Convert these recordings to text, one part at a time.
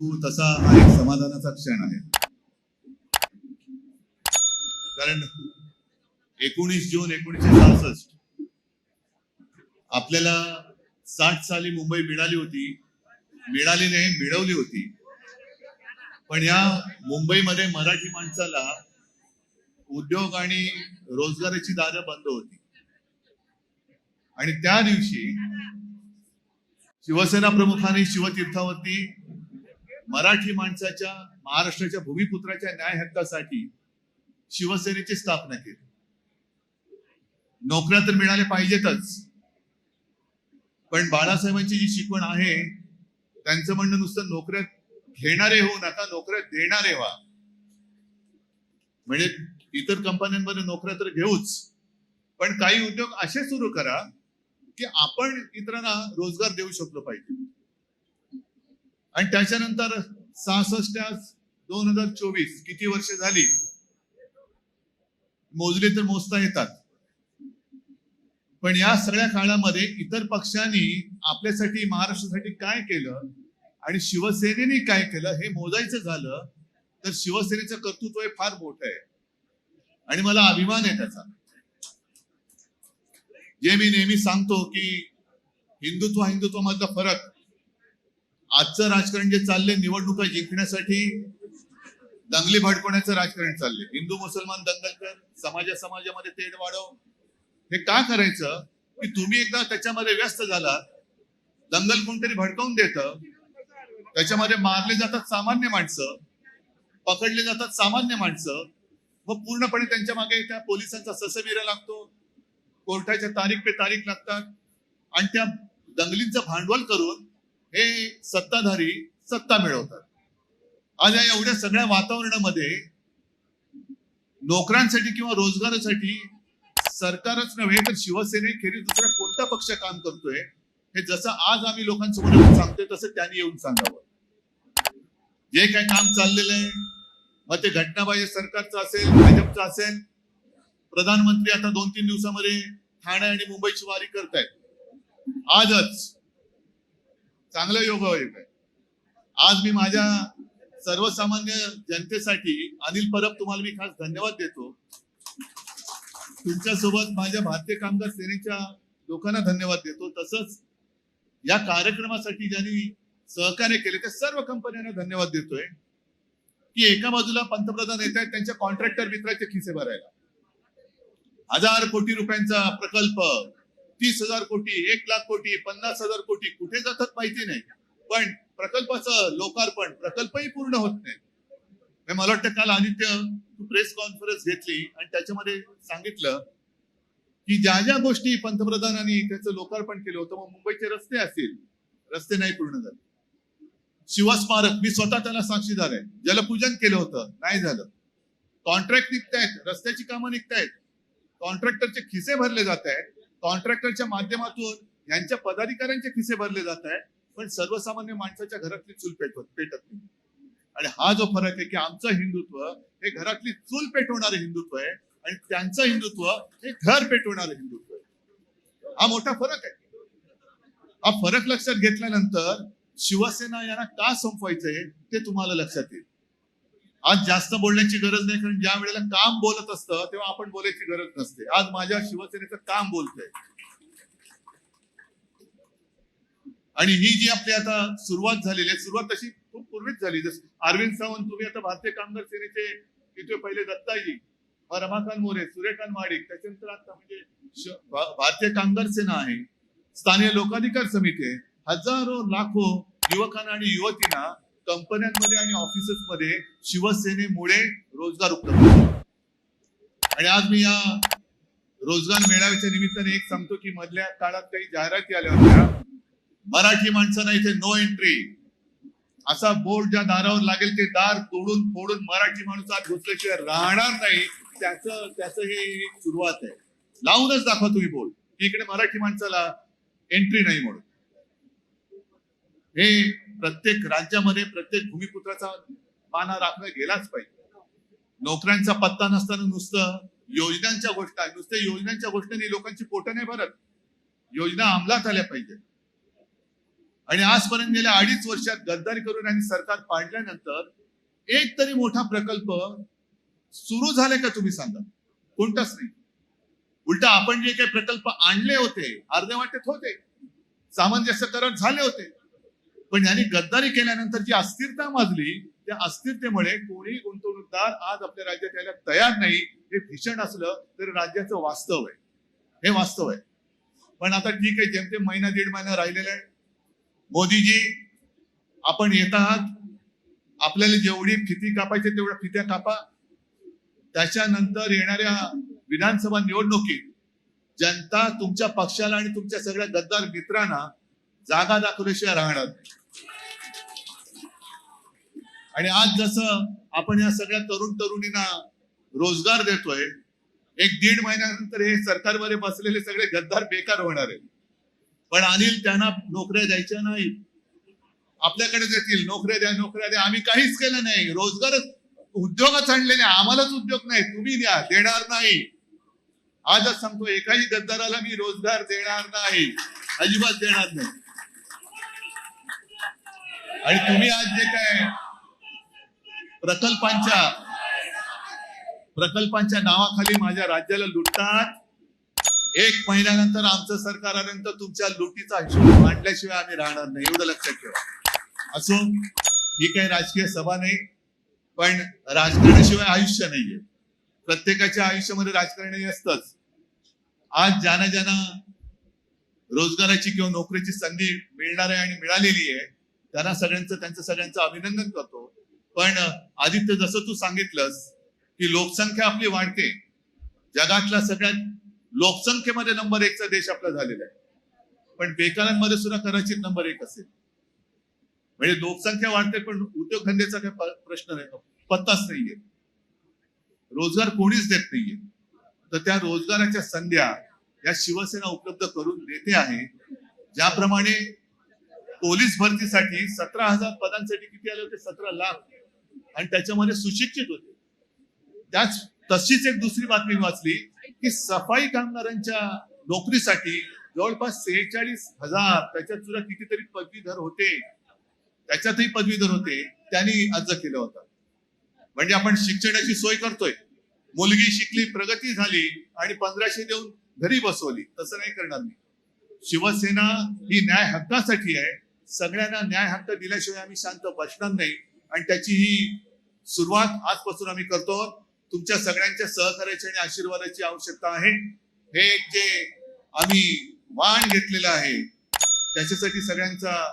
तू तसा हा एक समाधानाचा क्षण आहे. कारण एकोणीस जून एकोणीसशे सहासष्ट आपल्याला साठ साली मुंबई मिळाली होती मिळाली नाही मिळवली होती. पण या मुंबईमध्ये मराठी माणसाला उद्योग आणि रोजगाराची दारं बंद होती. आणि त्या दिवशी शिवसेना प्रमुखांनी शिवतीर्थावरती मराठी माणसाच्या महाराष्ट्राच्या भूमिपुत्राच्या न्याय हक्कासाठी शिवसेनेची स्थापना केली. नोकऱ्या तर मिळाल्या पाहिजेतच. पण बाळासाहेबांची जी शिकवण आहे त्यांचं म्हणणं नुसतं नोकऱ्या घेणारे होऊ नका नोकऱ्या देणारे व्हा. म्हणजे इतर कंपन्यांमध्ये नोकऱ्या तर घेऊच. पण काही उद्योग असे सुरू करा की आपण इतरांना रोजगार देऊ शकलो पाहिजे. आणि त्याच्यानंतर सहासष्ट दोन हजार चोवीस किती वर्ष झाली? मोजले तर मोजता येतात. पण या सगळ्या काळामध्ये इतर पक्षांनी आपल्यासाठी महाराष्ट्रासाठी काय केलं आणि शिवसेनेने काय केलं हे मोजायचं झालं तर शिवसेनेचं कर्तृत्व हे फार मोठं आहे. आणि मला अभिमान आहे त्याचा. जे मी नेहमी सांगतो की हिंदुत्व हिंदुत्व मधला फरक आजचं राजकारण जे चाललंय निवडणुका जिंकण्यासाठी दंगली भडकवण्याचं राजकारण चाललंय. हिंदू मुसलमान दंगल कर समाजा समाजामध्ये तेढ वाढव. हे का करायचं? की तुम्ही एकदा त्याच्यामध्ये व्यस्त झालात दंगल कोणतरी भडकवून देत त्याच्यामध्ये मारले जातात सामान्य माणसं पकडले जातात सामान्य माणसं व पूर्णपणे त्यांच्या मागे त्या पोलिसांचा ससविरा लागतो कोर्टाच्या तारीख पे तारीख लागतात आणि त्या दंगलींचं भांडवल करून हे सत्ताधारी सत्ता मिळवतात. आज या एवढ्या सगळ्या वातावरणामध्ये नोकऱ्यांसाठी किंवा रोजगारासाठी सरकारच नव्हे तर शिवसेनेखेरीज दुसरा कोणता पक्ष काम करतोय हे जसं आज आम्ही लोकांसमोर सांगतोय तसं त्यांनी येऊन सांगावं. जे काय काम चाललेलं आहे मग ते घटनाबाह्य सरकारचं असेल भाजपचं असेल प्रधानमंत्री आता दोन तीन दिवसामध्ये ठाणे आणि मुंबईची वारी करतायत. आजच चांगलं योगायोग आहे आज मी माझ्या सर्वसामान्य जनतेसाठी अनिल परब तुम्हाला मी खास धन्यवाद देतो. तुमच्यासोबत माझ्या भारतीय कामगार सेनेच्या लोकांना धन्यवाद देतो. तसंच या कार्यक्रमासाठी ज्यांनी सहकार्य केले त्या सर्व कंपन्यांना धन्यवाद देतोय. की एका बाजूला पंतप्रधान येत आहेत त्यांच्या कॉन्ट्रॅक्टर मित्राचे खिसे भरायला. हजार कोटी रुपयांचा प्रकल्प तीस हजार कोटी एक लाख कोटी पन्नास हजार कोटी कुठे जातात माहिती नाही. पण प्रकल्पाचं लोकार्पण प्रकल्पही पूर्ण होत नाही. मला वाटतं काल आदित्य तू प्रेस कॉन्फरन्स घेतली आणि त्याच्यामध्ये सांगितलं की ज्या ज्या गोष्टी पंतप्रधानांनी त्याचं लोकार्पण केलं होतं मग मुंबईचे रस्ते असतील. रस्ते नाही पूर्ण झाले. शिवस्मारक मी स्वतः त्याला साक्षीदार आहे. जलपूजन केलं होतं नाही झालं. कॉन्ट्रॅक्ट निघतायत रस्त्याची कामं निघतायत. कॉन्ट्रॅक्टरचे खिसे भरले जात आहेत कॉन्ट्रॅक्टरच्या माध्यमातून यांच्या पदाधिकाऱ्यांचे खिसे भरले जात आहे पण सर्वसामान्य माणसाच्या घरातली चूल पेटवत पेटत नाही. आणि हा जो फरक आहे की आमचं हिंदुत्व हे घरातली चूल पेटवणारे हिंदुत्व आहे आणि त्यांचं हिंदुत्व हे घर पेटवणारे हिंदुत्व आहे. हा मोठा फरक आहे. हा फरक लक्षात घेतल्यानंतर शिवसेना यांना का संपवायचंय ते तुम्हाला लक्षात येईल. आज जास्त बोलण्याची गरज नाही कारण ज्या वेळेला काम बोलत असतं तेव्हा आपण बोलायची गरज नसते. आज माझ्या शिवसेनेचं काम बोलतंय. आणि ही जी आपली आता सुरुवात झालेली आहे सुरुवात तशी खूप पूर्वीच झाली. जसं अरविंद सावंत तुम्ही आता भारतीय कामगार सेनेचे तिथे पहिले दत्ताजी मग रमाकांत मोरे सूर्यकांत माडिक त्याच्यानंतर आता म्हणजे भारतीय कामगार सेना आहे स्थानीय लोकाधिकार समिती आहे हजारो लाखो युवकांना आणि युवतींना कंपन्यांमध्ये आणि ऑफिसेसमध्ये शिवसेनेमुळे रोजगार उपलब्ध आणि आज मी या रोजगार मेळाव्याच्या निमित्ताने एक सांगतो की मधल्या काळात काही जाहिराती आल्या होत्या. मराठी माणसांना इथे नो एंट्री असा बोर्ड ज्या दारावर लागेल ते दार तोडून फोडून मराठी माणूस आज घुसल्याशिवाय राहणार नाही त्याचं त्याच हे सुरुवात आहे. लावूनच दाखवा तुम्ही बोर्ड की इकडे मराठी माणसाला एंट्री नाही म्हणून. हे प्रत्येक राज्यामध्ये प्रत्येक भूमिपुत्राचा पाना राखला गेलाच पाहिजे. नोकऱ्यांचा पत्ता नसताना नुसतं योजनांच्या गोष्टी नुसत्या योजनांच्या गोष्टींनी लोकांची पोटं नाही भरत. योजना अंमलात आल्या पाहिजे. आणि आजपर्यंत गेल्या अडीच वर्षात गद्दारी करून आणि सरकार पाडल्यानंतर एक तरी मोठा प्रकल्प सुरू झाले का तुम्ही सांगा? कोणताच नाही. उलटा आपण जे काही प्रकल्प आणले होते अर्धे होते सामंजस्य करार झाले होते पण यांनी गद्दारी केल्यानंतर जी अस्थिरता माजली त्या अस्थिरतेमुळे कोणी गुंतवणूकदार आज आपल्या राज्यात यायला तयार नाही हे भीषण असलं तरी राज्याचं वास्तव आहे. हे वास्तव आहे. पण आता ठीक आहे जेमतेम महिना दीड महिना राहिलेला आहे. मोदीजी आपण येत आहात. आपल्याला जेवढी फिती कापायची तेवढ्या फित्या कापा. त्याच्यानंतर येणाऱ्या विधानसभा निवडणुकीत जनता तुमच्या पक्षाला आणि तुमच्या सगळ्या गद्दार मित्रांना जागा दाखवल्याशिवाय राहणार नाही. आणि आज जसं आपण या सगळ्या तरुण तरुणींना रोजगार देतोय एक दीड महिन्यानंतर हे सरकारमध्ये बसलेले सगळे गद्दार बेकार होणार आहेत. पण अनिल त्यांना नोकऱ्या द्यायच्या नाही आपल्याकडे देतील नोकऱ्या द्या नोकऱ्या द्या. आम्ही काहीच केलं नाही. रोजगारच उद्योगच आणलेले आम्हालाच उद्योग नाही. तुम्ही द्या देणार नाही. आजच सांगतो एकाही गद्दाराला मी रोजगार देणार नाही. अजिबात देणार नाही. आणि तुम्ही आज जे काय प्रकल्पांच्या प्रकल्पांच्या नावाखाली माझ्या राज्याला लुटतात एक महिन्यानंतर आमचं सरकार आल्यानंतर तुमच्या लुटीचा हिशोब मांडल्याशिवाय आम्ही राहणार नाही. एवढं लक्षात ठेवा. असो ही काही राजकीय सभा नाही पण राजकारणाशिवाय आयुष्य नाहीये. प्रत्येकाच्या आयुष्यामध्ये राजकारणी असतच. आज ज्यांना ज्यांना रोजगाराची किंवा नोकरीची संधी मिळणार आहे आणि मिळालेली आहे त्यांना सगळ्यांचं त्यांचं सगळ्यांचं अभिनंदन करतो. पण आदित्य जसं तू सांगितलंस की लोकसंख्या आपली वाढते. जगातला सगळ्यात लोकसंख्येमध्ये नंबर एकचा देश आपला झालेला आहे. पण बेकारांमध्ये सुद्धा कदाचित नंबर एक असेल. म्हणजे लोकसंख्या वाढते पण उद्योगधंद्याचा काही प्रश्न नाही. पत्ताच नाहीये. रोजगार कोणीच देत नाहीये. तर त्या रोजगाराच्या संध्या या शिवसेना उपलब्ध करून देते आहे. ज्याप्रमाणे पोलीस भरतीसाठी सतरा हजार पदांसाठी किती आले होते? सतरा लाख. आणि त्याच्यामध्ये सुशिक्षित होते. त्याच तशीच एक दुसरी बातमी वाचली की सफाई कामगारांच्या नोकरीसाठी जवळपास सेहेचाळीस हजार त्याच्यात सुद्धा कितीतरी पदवीधर होते. त्याच्यातही पदवीधर होते. त्यांनी अर्ज केला होता. म्हणजे आपण शिक्षणाची सोय करतोय. मुलगी शिकली प्रगती झाली आणि पंधराशे देऊन घरी बसवली. तसं नाही करणार मी. शिवसेना ही न्याय हक्कासाठी आहे. सगळ्यांना न्याय हक्क दिल्याशिवाय आम्ही शांत बसणार नाही. आणि त्याची ही सुरुवात आजपासून आम्ही करतो. तुमच्या सगळ्यांच्या सहकार्याची आणि आशीर्वादाची आवश्यकता आहे. हे जे आम्ही वाण घेतलेलं आहे त्याच्यासाठी सगळ्यांचा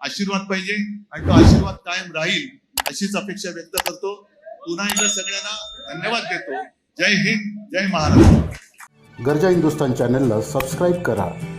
आशीर्वाद पाहिजे. आणि तो आशीर्वाद कायम राहील अशीच अपेक्षा व्यक्त करतो. पुन्हा एकदा सगळ्यांना धन्यवाद देतो. जय हिंद जय महाराष्ट्र. गरजा हिंदुस्तान चॅनलला सबस्क्राईब करा.